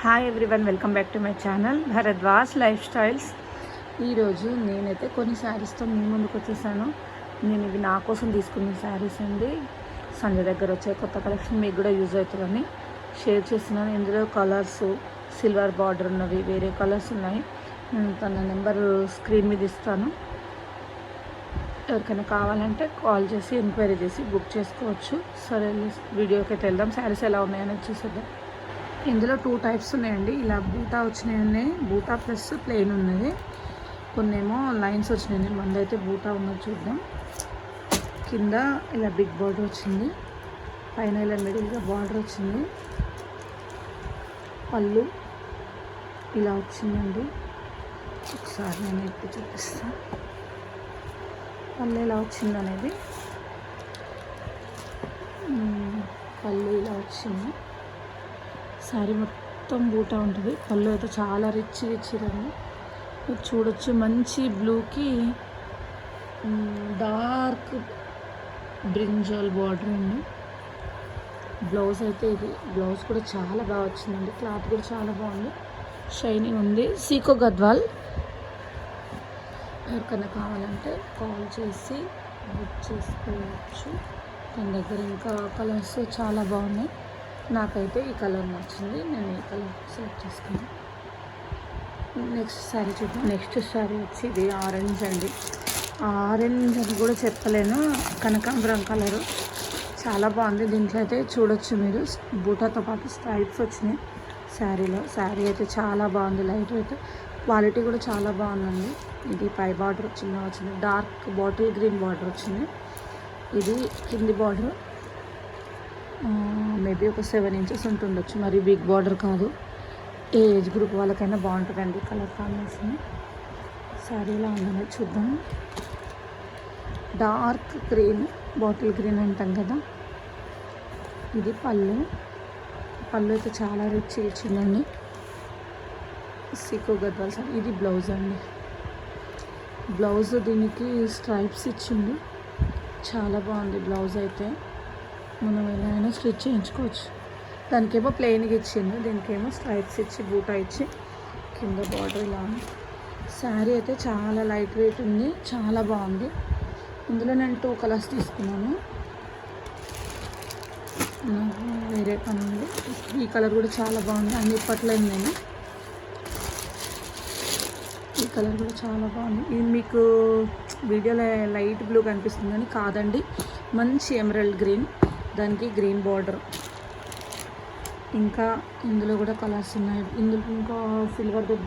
Hi everyone welcome back to my channel Bharadwaj life styles ఈరోజు నేనైతే కొన్ని శారీస్తో మీ ముందుకు వచ్చేసాను. నేను ఇవి నా కోసం తీసుకున్న శారీస్ అండి. సంజయ్ దగ్గర వచ్చే కొత్త కలెక్షన్ మీకు కూడా యూజ్ అవుతుందని షేర్ చేస్తున్నాను. ఇందులో కలర్స్ సిల్వర్ బార్డర్ ఉన్నవి వేరే కలర్స్ ఉన్నాయి. నేను తన నెంబర్ స్క్రీన్ మీద ఇస్తాను. ఎవరికైనా కావాలంటే కాల్ చేసి ఎంక్వైరీ చేసి బుక్ చేసుకోవచ్చు. సరే వీడియోకి అయితే వెళ్దాం. శారీస్ ఎలా ఉన్నాయని చూసేద్దాం. ఇందులో టూ టైప్స్ ఉన్నాయండి. ఇలా బూటా వచ్చినాయి ఉన్నాయి. బూటా ప్లస్ ప్లెయిన్ ఉన్నది. కొన్నేమో లైన్స్ వచ్చినాయి. మంది అయితే బూటా ఉన్నది చూద్దాం. కింద ఇలా బిగ్ బార్డర్ వచ్చింది. పైన ఇలా మిడిల్గా బార్డర్ వచ్చింది. పళ్ళు ఇలా వచ్చిందండి. ఒకసారి నేను ఎప్పుడు చూపిస్తాను పళ్ళు ఎలా వచ్చింది అనేది. పళ్ళు ఇలా వచ్చింది. శారీ మొత్తం బూటా ఉంటుంది. పళ్ళు అయితే చాలా రిచ్ ఇచ్చిరండి మీరు చూడొచ్చు మంచి బ్లూకి డార్క్ బ్రింజాల్ బార్డర్ అండి. బ్లౌజ్ అయితే ఇది బ్లౌజ్ కూడా చాలా బాగా వచ్చిందండి. క్లాత్ కూడా చాలా బాగుంది. షైనింగ్ ఉంది. సీకో గద్వాల్ ఎవరికైనా కావాలంటే కాల్ చేసి బుక్ చేసుకోవచ్చు. తన దగ్గర ఇంకా కలర్స్ చాలా బాగున్నాయి. నాకైతే ఈ కలర్ నచ్చింది నేను ఈ కలర్ సెలెక్ట్ చేసుకున్నాను నెక్స్ట్ శారీ చూద్దాం. నెక్స్ట్ శారీ వచ్చి ఇది ఆరెంజ్ అండి. ఆరెంజ్ అని కూడా చెప్పలేను కనకాంబరం కలరు. చాలా బాగుంది. దీంట్లో అయితే చూడొచ్చు మీరు. బూటాతో పాటు స్ట్రైప్స్ వచ్చినాయి శారీలో. శారీ అయితే చాలా బాగుంది. Light weight. క్వాలిటీ కూడా చాలా బాగుందండి. ఇది పై బార్డర్ చిన్న వచ్చింది. డార్క్ బాటిల్ గ్రీన్ బార్డర్ వచ్చింది. ఇది కింది బార్డర్. మేబీ ఒక సెవెన్ ఇంచెస్ ఉంటుండొచ్చు. మరి బిగ్ బార్డర్ కాదు. ఏ ఏజ్ గ్రూప్ వాళ్ళకైనా బాగుంటుందండి కలర్ కాంబినేషన్. సారీ ఎలా ఉందని చూద్దాం. డార్క్ గ్రీన్ బాటిల్ గ్రీన్ అంటాం కదా. ఇది పళ్ళు. పళ్ళు అయితే చాలా రిచ్ ఇచ్చిందండి సికో గద్వాల్ సార్. ఇది బ్లౌజ్ అండి. బ్లౌజ్ దీనికి స్ట్రైప్స్ ఇచ్చింది. చాలా బాగుంది బ్లౌజ్ అయితే. మనం ఎలా అయినా స్టిచ్ చేయించుకోవచ్చు. దానికేమో ప్లెయిన్గా ఇచ్చింది దీనికేమో స్ట్రైప్స్ ఇచ్చి బూటా ఇచ్చి కింద బార్డర్ ఇలా ఉంది. శారీ అయితే చాలా లైట్ వెయిట్ ఉంది చాలా బాగుంది. ఇందులో నేను టూ కలర్స్ తీసుకున్నాను. నాకు వేరే పని ఉంది. ఈ కలర్ కూడా చాలా బాగుంది అన్ని ఇప్పట్లేదు నేను ఈ కలర్ కూడా చాలా బాగుంది. ఇది మీకు వీడియోలో లైట్ బ్లూ కనిపిస్తుంది కానీ కాదండి మంచి ఎమరల్డ్ గ్రీన్. దానికి గ్రీన్ బార్డర్. ఇంకా ఇందులో కూడా కలర్స్ ఉన్నాయి. ఇందులో ఇంకా silver big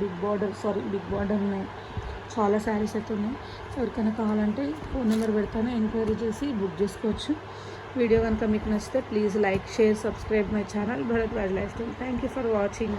big border sorry big border ఉన్నాయి. చాలా శారీస్ అయితే ఉన్నాయి. ఎవరికైనా కావాలంటే ఫోన్ నెంబర్ పెడతాను ఎంక్వైరీ చేసి బుక్ చేసుకోవచ్చు. వీడియో కనుక మీకు నచ్చితే please like share subscribe my channel Bharat wild life style. Thank you for watching.